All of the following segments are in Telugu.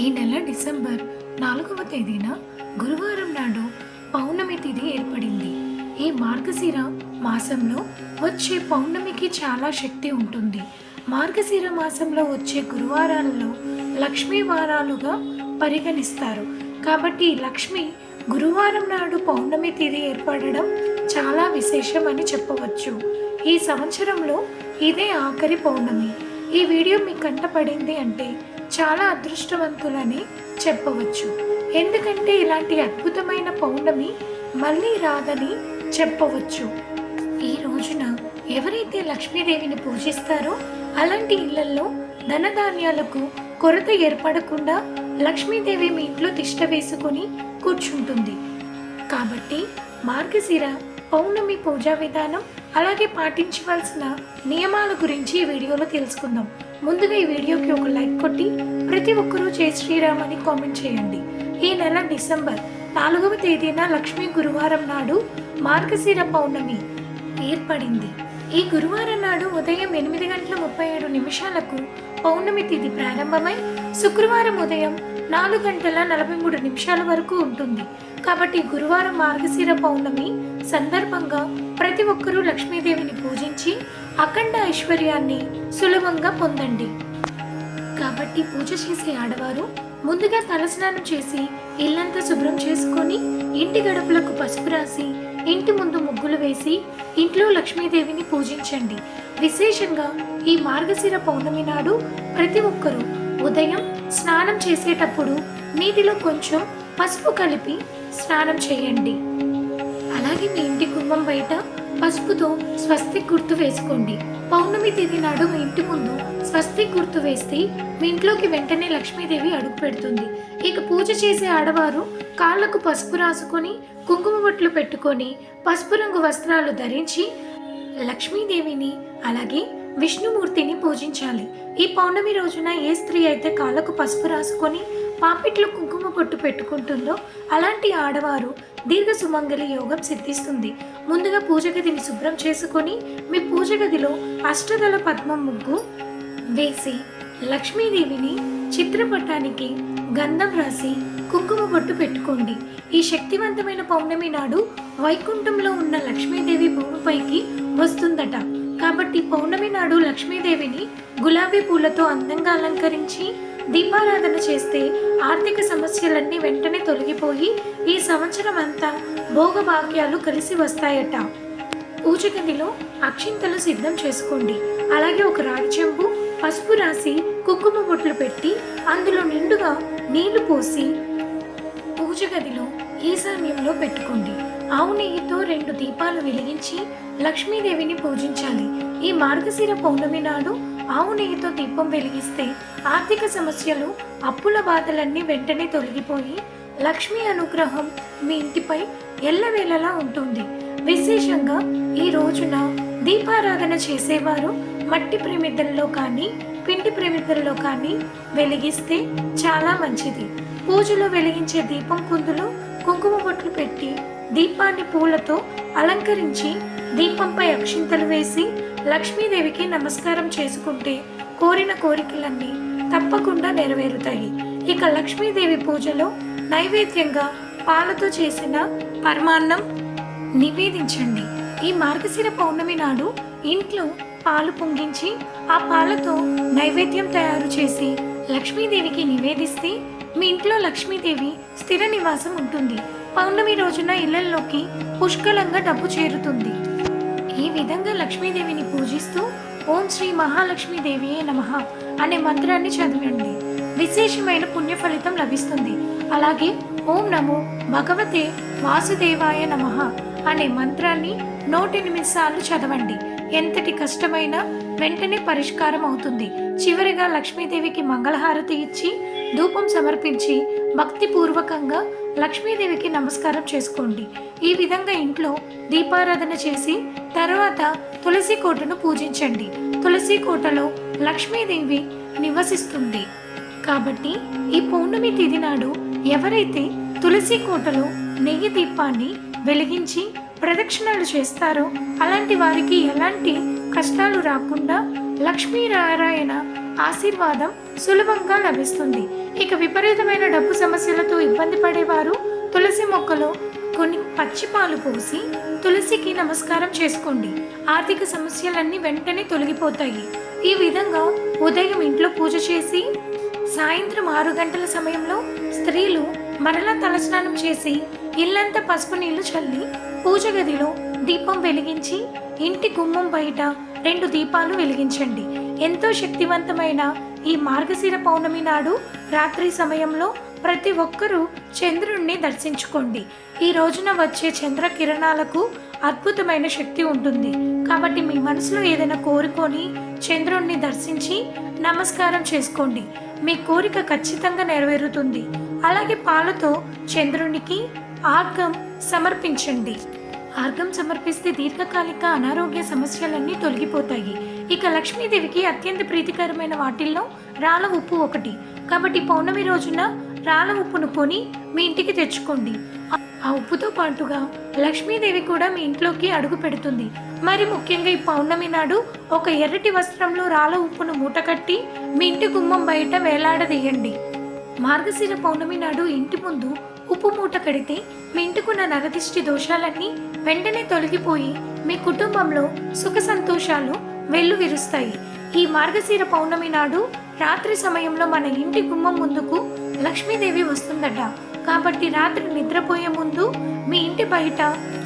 ఈ నెల డిసెంబర్ నాలుగవ తేదీన గురువారం నాడు పౌర్ణమి తిథి ఏర్పడింది. ఈ మార్గశిర మాసంలో వచ్చే పౌర్ణమికి చాలా శక్తి ఉంటుంది. మార్గశిర మాసంలో వచ్చే గురువారాలలో లక్ష్మీ వారాలుగా పరిగణిస్తారు. కాబట్టి లక్ష్మి గురువారం నాడు పౌర్ణమి తిథి ఏర్పడడం చాలా విశేషం అని చెప్పవచ్చు. ఈ సంవత్సరంలో ఇదే ఆఖరి పౌర్ణమి. ఈ వీడియో మీ కంట పడింది అంటే చాలా అదృష్టవంతులని చెప్పవచ్చు. ఎందుకంటే ఇలాంటి అద్భుతమైన పౌర్ణమి మళ్ళీ రాదని చెప్పవచ్చు. ఈ రోజున ఎవరైతే లక్ష్మీదేవిని పూజిస్తారో అలాంటి ఇళ్ళలో ధనధాన్యాలకు కొరత ఏర్పడకుండా లక్ష్మీదేవి మీ ఇంట్లో తిష్ట వేసుకొని కూర్చుంటుంది. కాబట్టి మార్గశిర పౌర్ణమి పూజా విధానం అలాగే పాటించవలసిన నియమాల గురించి ఈ వీడియోలో తెలుసుకుందాం. ముందుగా ఈ వీడియోకి ఒక లైక్ కొట్టి ప్రతి ఒక్కరూ జై శ్రీరామ్ అని కామెంట్ చేయండి. ఈ నెల డిసెంబర్ నాలుగవ తేదీన లక్ష్మీ గురువారం నాడు మార్గశిర పౌర్ణమి ఏర్పడింది. ఈ గురువారం నాడు ఉదయం ఎనిమిది గంటల ముప్పై ఏడు నిమిషాలకు పౌర్ణమి తిథి ప్రారంభమై శుక్రవారం ఉదయం నాలుగు గంటల నలభై మూడు నిమిషాల వరకు ఉంటుంది. కాబట్టి గురువారం మార్గశిర పౌర్ణమి సందర్భంగా ప్రతి ఒక్కరూ లక్ష్మీదేవిని పూజించి అఖండ ఐశ్వర్యాన్ని సులభంగా పొందండి. కాబట్టి పూజ చేసే ఆడవారు ముందుగా తలస్నానం చేసి ఇల్లంతా శుభ్రం చేసుకొని ఇంటి గడపలకు పసుపు రాసి ఇంటి ముందు ముగ్గులు వేసి ఇంట్లో లక్ష్మీదేవిని పూజించండి. విశేషంగా ఈ మార్గశిర పౌర్ణమి నాడు ప్రతి ఒక్కరూ ఉదయం స్నానం చేసేటప్పుడు నీటిలో కొంచెం పసుపు కలిపి స్నానం చేయండి. అలాగే మీ ఇంటి గుమ్మం బయట పసుపుతో స్వస్తిక్ గుర్తు వేసుకోండి. పౌర్ణమి తేదీ నాడు మీ ఇంటి ముందు స్వస్తిక్ గుర్తు వేస్తే మీ ఇంట్లోకి వెంటనే లక్ష్మీదేవి అడుగు పెడుతుంది. ఇక పూజ చేసే ఆడవారు కాళ్ళకు పసుపు రాసుకొని కుంకుమ బొట్లు పెట్టుకొని పసుపు రంగు వస్త్రాలు ధరించి లక్ష్మీదేవిని అలాగే విష్ణుమూర్తిని పూజించాలి. ఈ పౌర్ణమి రోజున ఏ స్త్రీ అయితే కాళ్ళకు పసుపు రాసుకొని పాపిట్లో కుంకుమ పొట్టు పెట్టుకుంటుందో అలాంటి ఆడవారు దీర్ఘ సుమంగలి యోగం సిద్ధిస్తుంది. ముందుగా పూజ గదిని శుభ్రం చేసుకొని మీ పూజ గదిలో అష్టదళ పద్మం ముగ్గు వేసి లక్ష్మీదేవిని చిత్రపటానికి గంధం రాసి కుంకుమ బొట్టు పెట్టుకోండి. ఈ శక్తివంతమైన పౌర్ణమి నాడు వైకుంఠంలో ఉన్న లక్ష్మీదేవి భూమిపైకి వస్తుందట. కాబట్టి పౌర్ణమి నాడు లక్ష్మీదేవిని గులాబీ పూలతో అందంగా అలంకరించి దీపారాధన చేస్తే ఆర్థిక సమస్యలన్నీ వెంటనే తొలగిపోయి ఈ సంవత్సరం అంతా భోగభాగ్యాలు కలిసి వస్తాయట. పూజగదిలో అక్షింతలు సిద్ధం చేసుకోండి. అలాగే ఒక రాగి చెంబు పసుపు రాసి కుంకుమ బొట్లు పెట్టి అందులో నిండుగా నీళ్ళు పోసి పూజగదిలో ఈశాన్యంలో పెట్టుకోండి. ఆవు నెయ్యితో రెండు దీపాలు వెలిగించి లక్ష్మీదేవిని పూజించాలి. ఈ మార్గశిర పౌర్ణమి నాడు ఆవు నెయ్యితో దీపం వెలిగిస్తే ఆర్థిక సమస్యలు అప్పుల బాధలన్నీ వెంటనే తొలగిపోయి లక్ష్మీ అనుగ్రహం మీ ఇంటిపై ఎల్లవేళలా ఉంటుంది. విశేషంగా ఈ రోజున దీపారాధన చేసేవారు మట్టి ప్రమిదల్లో కానీ పిండి ప్రమిదల్లో కానీ వెలిగిస్తే చాలా మంచిది. పూజలో వెలిగించే దీపం కుందులో కుంకుమ బొట్లు పెట్టి దీపాన్ని పూలతో అలంకరించి దీపంపై అక్షింతలు వేసి లక్ష్మీదేవికి నమస్కారం చేసుకుంటే కోరిన కోరికలన్నీ తప్పకుండా నెరవేరుతాయి. ఇక లక్ష్మీదేవి పూజలో నైవేద్యంగా పాలతో చేసిన పరమాన్నం నివేదించండి. ఈ మార్గశిర పౌర్ణమి నాడు ఇంట్లో పాలు పొంగించి ఆ పాలతో నైవేద్యం తయారు చేసి లక్ష్మీదేవికి నివేదిస్తే మీ ఇంట్లో లక్ష్మీదేవి స్థిర నివాసం ఉంటుంది. పౌర్ణమి రోజున ఇళ్ళలోకి పుష్కలంగా డబ్బు చేరుతుంది. ఈ విధంగా లక్ష్మీదేవిని పూజిస్తూ ఓం శ్రీ మహాలక్ష్మీదేవియే నమః అనే మంత్రాన్ని చదవండి. విశేషమైన పుణ్య ఫలితం లభిస్తుంది. అలాగే ఓం నమో భగవతే వాసుదేవాయ నమః అనే మంత్రాన్ని నూటెనిమిది సార్లు చదవండి. ఎంతటి కష్టమైనా వెంటనే పరిష్కారం అవుతుంది. చివరిగా లక్ష్మీదేవికి మంగళహారతి ఇచ్చి ధూపం సమర్పించి భక్తిపూర్వకంగా లక్ష్మీదేవికి నమస్కారం చేసుకోండి. ఈ విధంగా ఇంట్లో దీపారాధన చేసి తర్వాత తులసి కోటను పూజించండి. తులసి కోటలో లక్ష్మీదేవి నివసిస్తుంది. కాబట్టి ఈ పౌర్ణమి తిథి నాడు ఎవరైతే తులసి కోటలో నెయ్యి దీపాన్ని వెలిగించి ప్రదక్షిణలు చేస్తారో అలాంటి వారికి ఎలాంటి కష్టాలు రాకుండా లక్ష్మీనారాయణ ఆశీర్వాదం సులభంగా లభిస్తుంది. ఇక విపరీతమైన డబ్బు సమస్యలతో ఇబ్బంది పడేవారు తులసి మొక్కలో కొన్ని పచ్చి పాలు పోసి తులసికి నమస్కారం చేసుకోండి. ఆర్థిక సమస్యలన్నీ వెంటనే తొలగిపోతాయి. ఈ విధంగా ఉదయం ఇంట్లో పూజ చేసి సాయంత్రం ఆరు గంటల సమయంలో స్త్రీలు మరలా తలస్నానం చేసి ఇల్లంతా పసుపు నీళ్ళు చల్లి పూజ గదిలో దీపం వెలిగించి ఇంటి గుమ్మం బయట రెండు దీపాలు వెలిగించండి. ఎంతో శక్తివంతమైన ఈ మార్గశిర పౌర్ణమి నాడు రాత్రి సమయంలో ప్రతి ఒక్కరూ చంద్రుణ్ణి దర్శించుకోండి. ఈ రోజున వచ్చే చంద్ర కిరణాలకు అద్భుతమైన శక్తి ఉంటుంది. కాబట్టి మీ మనసులో ఏదైనా కోరుకొని చంద్రుణ్ణి దర్శించి నమస్కారం చేసుకోండి. మీ కోరిక ఖచ్చితంగా నెరవేరుతుంది. అలాగే పాలతో చంద్రునికి ఆర్గం సమర్పించండి. ఆర్గం సమర్పిస్తే దీర్ఘకాలిక అనారోగ్య సమస్యలన్నీ తొలగిపోతాయి. ఇక లక్ష్మీదేవికి అత్యంత ప్రీతికరమైన వాటిల్లో రాళ్ళ ఉప్పు ఒకటి. కాబట్టి పౌర్ణమి రోజున రాళ్ళ ఉప్పును కొని మీ ఇంటికి తెచ్చుకోండి. ఆ ఉప్పుతో పాటుగా లక్ష్మీదేవి కూడా మీ ఇంట్లోకి అడుగు పెడుతుంది. మరి ముఖ్యంగా ఈ పౌర్ణమి నాడు ఒక ఎర్రటి వస్త్రంలో రాళ్ళ ఉప్పును మూటకట్టి మీ ఇంటి గుమ్మం బయట వేలాడదీయండి. మార్గశిర పౌర్ణమి నాడు ఇంటి ముందు ఉప్పు మూట కడితే మీ ఇంటికున్న నరదిష్టి దోషాలన్నీ వెంటనే తొలగిపోయి మీ కుటుంబంలో సుఖ సంతోషాలు వెల్లు విరుస్తాయి. ఈ మార్గశీర పౌర్ణమి నాడు రాత్రి సమయంలో మన ఇంటి గుమ్మం ముందుకు లక్ష్మీదేవి వస్తుందట. కాబట్టి రాత్రి నిద్రపోయే ముందు మీ ఇంటి బయట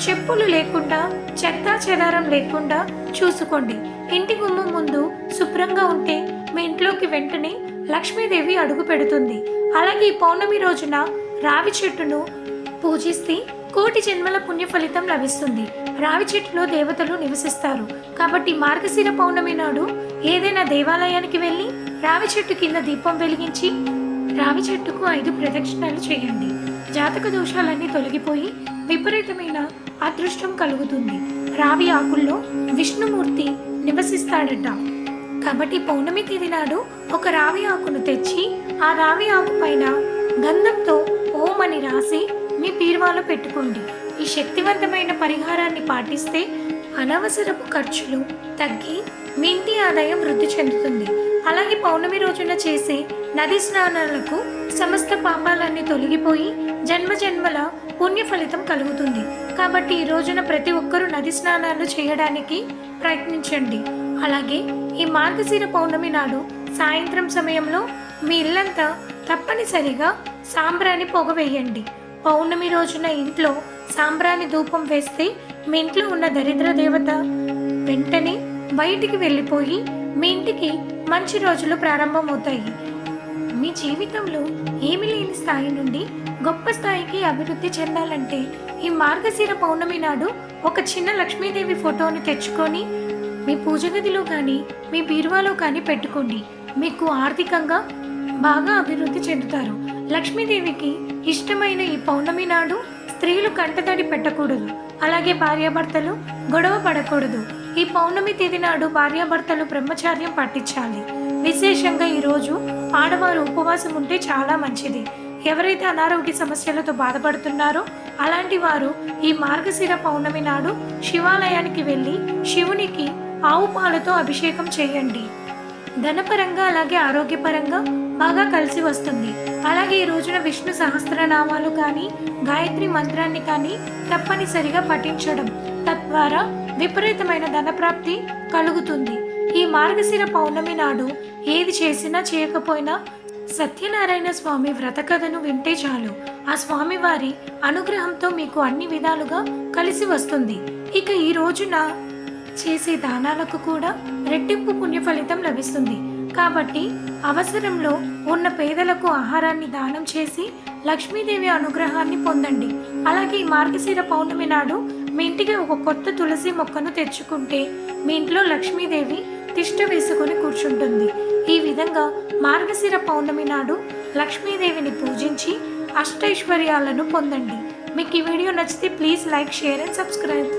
చెప్పులు లేకుండా చెత్తా చెదారం లేకుండా చూసుకోండి. ఇంటి గుమ్మం ముందు శుభ్రంగా ఉంటే మీ ఇంట్లోకి వెంటనే లక్ష్మీదేవి అడుగు పెడుతుంది. అలాగే ఈ పౌర్ణమి రోజున రావి చెట్టును పూజిస్తే కోటి జన్మల పుణ్య ఫలితం లభిస్తుంది. రావి చెట్టులో దేవతలు నివసిస్తారు. కాబట్టి మార్గశిర పౌర్ణమి నాడు ఏదైనా దేవాలయానికి వెళ్ళి రావి చెట్టు కింద దీపం వెలిగించి రావి చెట్టుకు ఐదు ప్రదక్షిణలు చేయండి. జాతక దోషాలన్నీ తొలగిపోయి విపరీతమైన అదృష్టం కలుగుతుంది. రావి ఆకుల్లో విష్ణుమూర్తి నివసిస్తాడట. కాబట్టి పౌర్ణమి తిథి నాడు ఒక రావి ఆకును తెచ్చి ఆ రావి ఆకు పైన గంధంతో ఓం అని రాసి మీ పీర్వాలో పెట్టుకోండి. ఈ శక్తివంతమైన పరిహారాన్ని పాటిస్తే అనవసరపు ఖర్చులు తగ్గి మీ ఇంటి ఆదాయం వృద్ధి చెందుతుంది. అలాగే పౌర్ణమి రోజున చేసే నది స్నానాలకు సమస్త పాపాలన్నీ తొలగిపోయి జన్మ జన్మల పుణ్య ఫలితం కలుగుతుంది. కాబట్టి ఈ రోజున ప్రతి ఒక్కరూ నది స్నానాలు చేయడానికి ప్రయత్నించండి. అలాగే ఈ మార్గశిర పౌర్ణమి నాడు సాయంత్రం సమయంలో మీ ఇల్లంతా తప్పనిసరిగా సాంబ్రాణి పొగ వేయండి. పౌర్ణమి రోజున ఇంట్లో సాంబ్రాణి ధూపం వేస్తే మీ ఇంట్లో ఉన్న దరిద్ర దేవత వెంటనే బయటికి వెళ్ళిపోయి మీ ఇంటికి మంచి రోజులు ప్రారంభమవుతాయి. మీ జీవితంలో ఏమి లేని స్థాయి నుండి గొప్ప స్థాయికి అభివృద్ధి చెందాలంటే ఈ మార్గశిర పౌర్ణమి నాడు ఒక చిన్న లక్ష్మీదేవి ఫోటోని తెచ్చుకొని మీ పూజ గదిలో కానీ మీ బీరువాలో కానీ పెట్టుకోండి. మీకు ఆర్థికంగా బాగా అభివృద్ధి చెందుతారు. లక్ష్మీదేవికి ఇష్టమైన ఈ పౌర్ణమి నాడు స్త్రీలు కంటతడి పెట్టకూడదు అలాగే భార్యాభర్తలు గొడవ పడకూడదు. ఈ పౌర్ణమి తిథి నాడు భార్యాభర్తలు బ్రహ్మచార్యం పాటించాలి. విశేషంగా ఈరోజు ఆడవారు ఉపవాసం ఉంటే చాలా మంచిది. ఎవరైతే అనారోగ్య సమస్యలతో బాధపడుతున్నారో అలాంటి వారు ఈ మార్గశిర పౌర్ణమి నాడు శివాలయానికి వెళ్ళి శివునికి ఆవు పాలతో అభిషేకం చేయండి. ధనపరంగా అలాగే ఆరోగ్యపరంగా బాగా కలిసి వస్తుంది. అలాగే ఈ రోజున విష్ణు సహస్రనామాలు కానీ గాయత్రి మంత్రాన్ని కానీ తప్పనిసరిగా పఠించడం తద్వారా విపరీతమైన ధనప్రాప్తి కలుగుతుంది. ఈ మార్గశిర పౌర్ణమి నాడు ఏది చేసినా చేయకపోయినా సత్యనారాయణ స్వామి వ్రత కథను వింటే చాలు. ఆ స్వామి వారి అనుగ్రహంతో మీకు అన్ని విధాలుగా కలిసి వస్తుంది. ఇక ఈ రోజున చేసే దానాలకు కూడా రెట్టింపు పుణ్య ఫలితం లభిస్తుంది. కాబట్టి అవసరంలో ఉన్న పేదలకు ఆహారాన్ని దానం చేసి లక్ష్మీదేవి అనుగ్రహాన్ని పొందండి. అలాగే ఈ మార్గశిర పౌర్ణమి నాడు మీ ఇంటికి ఒక కొత్త తులసి మొక్కను తెచ్చుకుంటే మీ ఇంట్లో లక్ష్మీదేవి తిష్ట వేసుకొని కూర్చుంటుంది. ఈ విధంగా మార్గశిర పౌర్ణమి నాడు లక్ష్మీదేవిని పూజించి అష్టైశ్వర్యాలను పొందండి. మీకు ఈ వీడియో నచ్చితే please like share and subscribe.